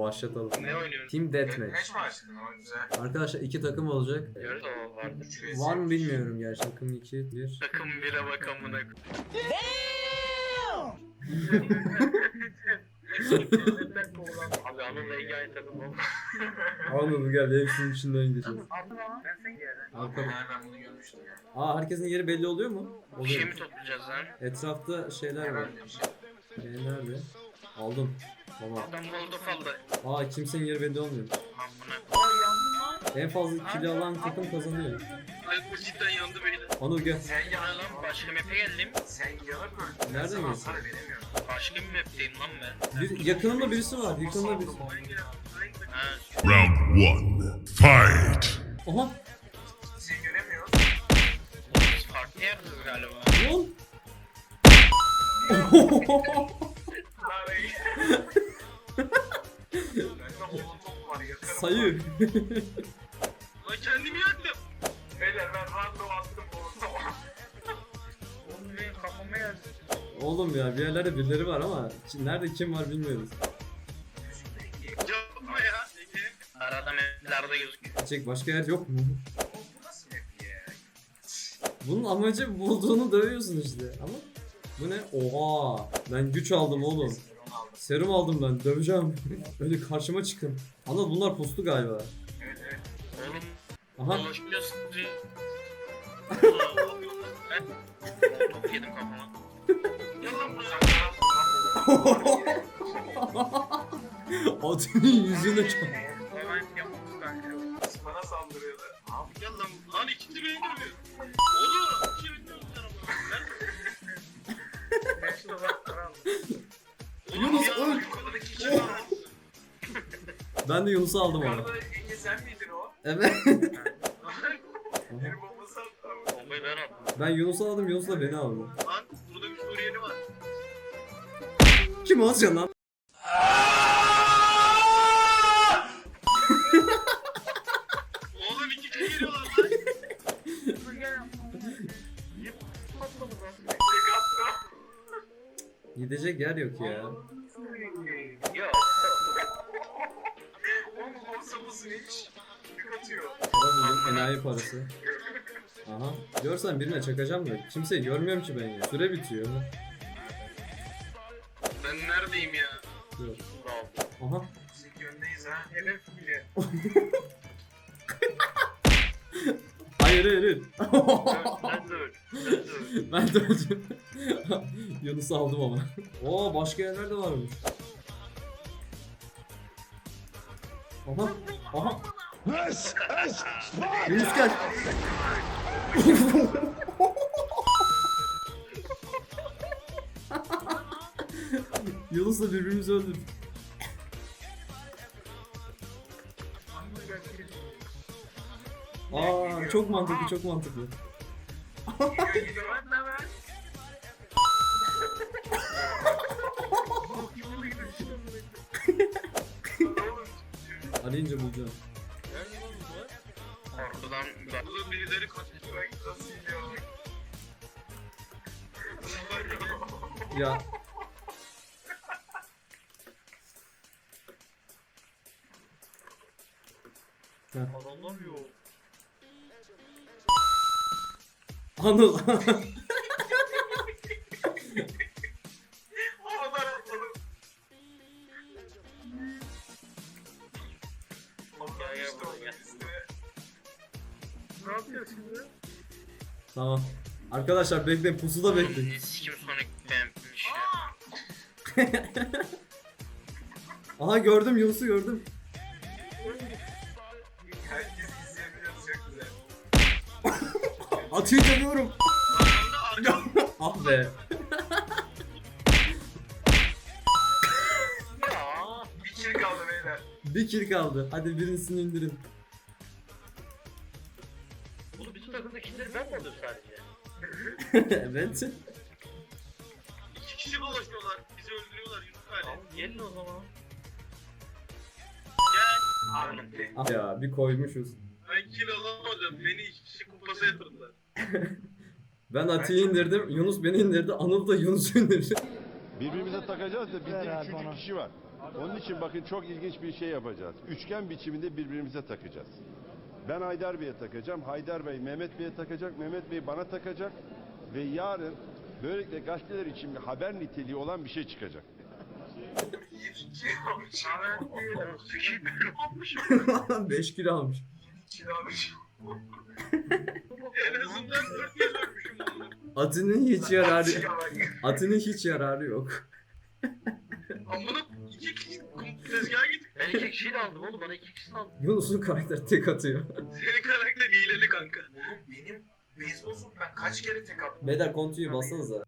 başlatalım. Ne oynuyoruz? Team Deathmatch. Deathmatch mi açtın güzel. Arkadaşlar iki takım olacak. Diyoruz o vardı. Üç Var mı bilmiyorum gerçi. Takım 2, 1. Takım bile bak amına Abi Anıl Ege aynı takım oldu. Anladım gel hepsinin içinden geçeceğiz. Arka... Ha, ben bunu görmüştüm ya. Aa herkesin yeri belli oluyor mu? Bir şey Oluyor. mi toplayacağız lan? Etrafta şeyler var. Ben de bir şey. E, nerede? Aldım. Tamam. Adam Molotov aldı. Aa kimsenin yeri belli olmuyor. Amına. En fazla kili alan takım kazanıyor. Ay bu cidden yandı beyler. Anıl gel. Sen Ya yanına lan başka map'e geldim. Sen yanıp öldün. Sana gelsin? hasar veremiyorum. Başka bir map'teyim lan ben. Bir, yakınımda birisi var. Yakınımda birisi. Ha. Round one. Fight. Aha. Seni göremiyoruz. Biz farklı yerdeyiz galiba. Lan. Sayı. Lan kendimi yaktım. Beyler ben random attım molotofa. Oğlum benim kafama geldi. Oğlum ya bir yerlerde birileri var ama nerede kim var bilmiyoruz. Yapma ya. Arada map'lerde gözüküyor. Çek başka yer yok mu? Oğlum bu nasıl map ya? Bunun amacı bulduğunu dövüyorsun işte ama bu ne? Oha! Ben güç aldım oğlum. Serum aldım. Ben. Döveceğim. Öyle karşıma çıkın. Anıl bunlar puslu galiba. Evet evet. Oğlum Aha. dolaşmıyorsun diye. Top yedim kafama. Atının yüzüne çok. Hemen yapalım kanka. Bana saldırıyordu. Abi Gel lan. Lan ikinci beni görüyor. Oğlum. Yunus Ben de Yunus'u aldım ama. Yukarıda Ege sen miydin o? Evet. Attı. Bombayı ben attım. ben Yunus'u aldım. Yunus da beni aldı. Lan burada bir Suriyeli var. Kim olacaksın lan? Oğlum iki kişi geliyorlar lan. Tek attı. Gidecek yer yok ya. Mısın hiç? Atıyor. Buldum. Enayi parası. Aha. Görsen birine çakacağım da. Kimseyi görmüyorum ki ben ya. Süre bitiyor. Ben neredeyim ya? Yok. Aha. Biz öndeyiz ha. Hedef bile. Hayır hayır hayır. Ben de öl. Ben de öl. ben de öldüm. Yunus'u aldım ama. Oo başka yerler de varmış. Aha. Aha. Yunus gel. Yunus'la birbirimizi öldürdük. Aa çok mantıklı çok mantıklı. Arayınca bulacağım. Korkudan Burada birileri kaçıyor. Nasıl gidiyor. Ya. Heh. Adamlar yok. Anıl. buraya, gel. Ne yapıyor şimdi? tamam. Arkadaşlar bekleyin pusuda bekleyin. Sikim Sonic beğenmiş ya. Aha gördüm Yunus'u gördüm. Herkes izleyebiliyoruz çok güzel. Atıyı dönüyorum. Arkamda ah be. Bir kill kaldı. Hadi birisini indirin. Oğlum bütün takımda killeri ben mi aldım sadece? evet. İki kişi dolaşıyorlar. Bizi öldürüyorlar Yunus Ali. Gelin o zaman. Gel. Abi. Ah ya bir koymuşuz. Ben kill alamadım. Beni iki kişi kupası yatırdılar. Ben Ati'yi indirdim. Yunus beni indirdi. Anıl da Yunus'u indirdi. Birbirimize takacağız da bizde üçüncü kişi var. Onun için bakın çok ilginç bir şey yapacağız. Üçgen biçiminde birbirimize takacağız. Ben Haydar Bey'e takacağım. Haydar Bey Mehmet Bey'e takacak. Mehmet Bey bana takacak. Ve yarın böylelikle gazeteler için bir haber niteliği olan bir şey çıkacak. 5 kilo almış. En azından 4 kez ölmüşüm bunu. Atının hiç yararı Atının hiç yararı yok. Amına iki kişi tezgaha gittik. Ben iki kişiyi de aldım oğlum. Bana iki kişi aldım. Yunus'un karakter tek atıyor. Senin karakter hileli kanka. Oğlum benim beyzbol ben kaç kere tek attım. Beyler kontuyu bassanıza.